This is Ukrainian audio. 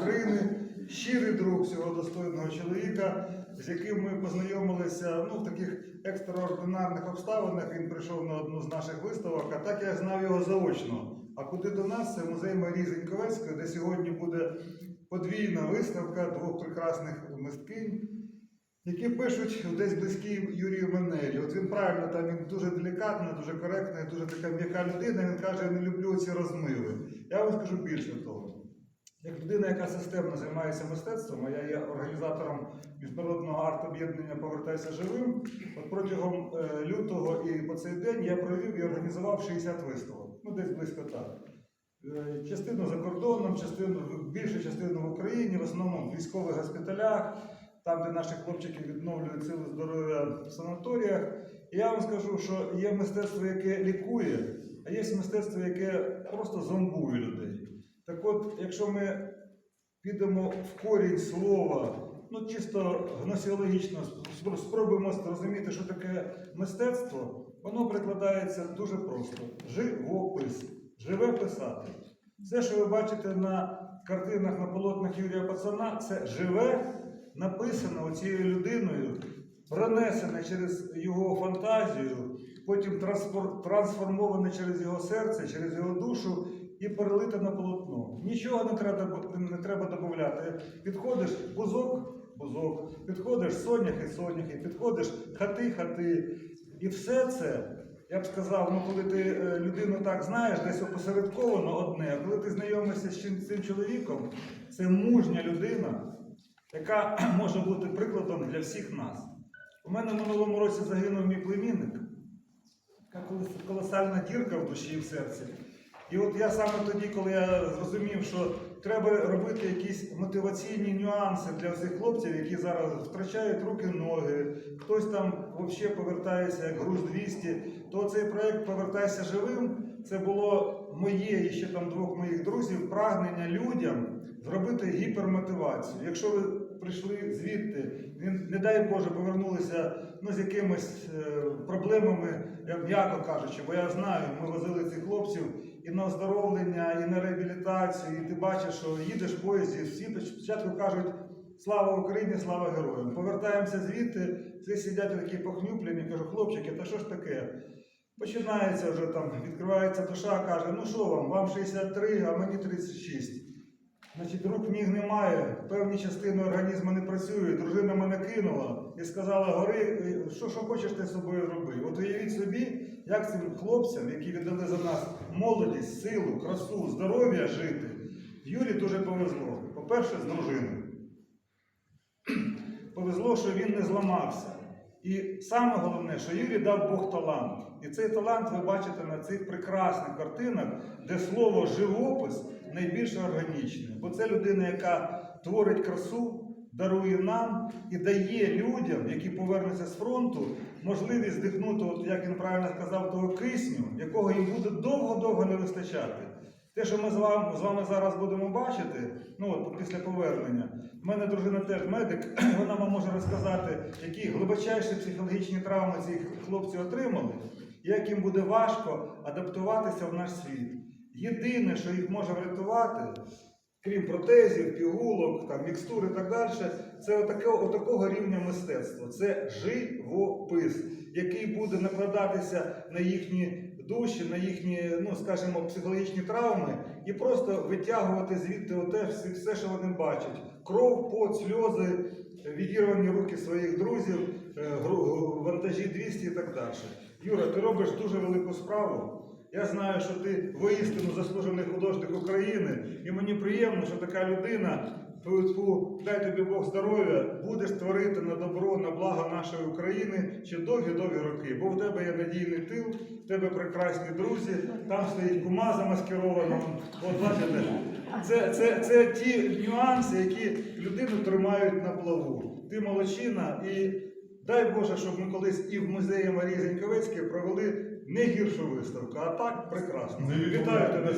України, щирий друг цього достойного чоловіка, з яким ми познайомилися ну, в таких екстраординарних обставинах. Він прийшов на одну з наших виставок, а так я знав його заочно. А куди до нас це музей Марії Зеньковецької, де сьогодні буде подвійна виставка двох прекрасних мисткинь які пишуть десь близькі Юрію Манелі. От він правильно там він дуже делікатна, дуже коректна, дуже така м'яка людина. Він каже, я не люблю ці розмиви. Я вам скажу більше того. Як людина, яка системно займається мистецтвом, а я є організатором міжнародного арт-об'єднання Повертайся живим. От протягом е, лютого і по цей день я провів і організував 60 виставок. Ну, десь близько так. Е, Частину за кордоном, частину більшу частину в Україні, в основному в військових госпіталях, там, де наші хлопчики відновлюють сили здоров'я в санаторіях. І я вам скажу, що є мистецтво, яке лікує, а є мистецтво, яке просто зомбує людей. Так от, якщо ми підемо в корінь слова, ну чисто гносіологічно, спробуємо зрозуміти, що таке мистецтво, воно прикладається дуже просто: живопис, живе писати. Все, що ви бачите на картинах, на полотнах Юрія Пацана, це живе, написано цією людиною, пронесене через його фантазію, потім трансформоване через його серце, через його душу і перелите на полотно. Нічого не треба, не треба додати. Підходиш бузок, бузок, підходиш соняхи, соняхи, підходиш хати, хати. І все це, я б сказав, ну коли ти е, людину так знаєш, десь опосередковано одне, а коли ти знайомишся з цим чоловіком, це мужня людина, яка може бути прикладом для всіх нас. У мене в минулому році загинув мій племінник. Така колосальна дірка в душі і в серці. І от я саме тоді, коли я зрозумів, що треба робити якісь мотиваційні нюанси для всіх хлопців, які зараз втрачають руки, ноги, хтось там взагалі повертається як груз 200, то цей проект Повертайся живим. Це було моє і ще там двох моїх друзів прагнення людям зробити гіпермотивацію. Якщо ви прийшли звідти, не, дай Боже, повернулися ну, з якимись е, проблемами, м'яко кажучи, бо я знаю, ми возили цих хлопців і на оздоровлення, і на реабілітацію, і ти бачиш, що їдеш в поїзді, всі спочатку кажуть. Слава Україні, слава героям! Повертаємося звідти, всі сидять такі похнюплені, кажу, хлопчики, та що ж таке? Починається вже там, відкривається душа, каже, ну що вам, вам 63, а мені 36. Значить, рук ніг немає, певні частини організму не працюють. Дружина мене кинула і сказала, гори, е, що, що хочеш ти з собою роби. От уявіть собі, як цим хлопцям, які віддали за нас молодість, силу, красу, здоров'я жити. Юрі дуже повезло. По-перше, з дружиною. Повезло, що він не зламався. І саме головне, що Юрій дав Бог талант. І цей талант ви бачите на цих прекрасних картинах, де слово живопис найбільш органічне. Бо це людина, яка творить красу, дарує нам і дає людям, які повернуться з фронту, можливість здихнути, от як він правильно сказав, того кисню, якого їм буде довго-довго не вистачати. Те, що ми з вами, з вами зараз будемо бачити, ну от після повернення, в мене дружина теж медик, вона вам може розказати, які глибочайші психологічні травми ці хлопці отримали, як їм буде важко адаптуватися в наш світ. Єдине, що їх може врятувати, крім протезів, пігулок, там, мікстур і так далі, це отаке, отакого рівня мистецтва. Це живопис, який буде накладатися на їхні душі, на їхні, ну скажімо, психологічні травми і просто витягувати звідти оте все, все, що вони бачать: кров, пот, сльози, відірвані руки своїх друзів, е, вантажі 200 і так далі. Юра, ти робиш дуже велику справу. Я знаю, що ти воістину заслужений художник України, і мені приємно, що така людина, дай тобі Бог здоров'я, будеш творити на добро, на благо нашої України ще довгі-довгі роки. Бо в тебе є надійний тил, в тебе прекрасні друзі, там стоїть кума замаскирована. От бачите, це, це, це ті нюанси, які людину тримають на плаву. Ти молодчина і. Дай Боже, щоб ми колись і в музеї Марії Зеньковецької провели не гірша виставка, а так прекрасно. Вітаю тебе.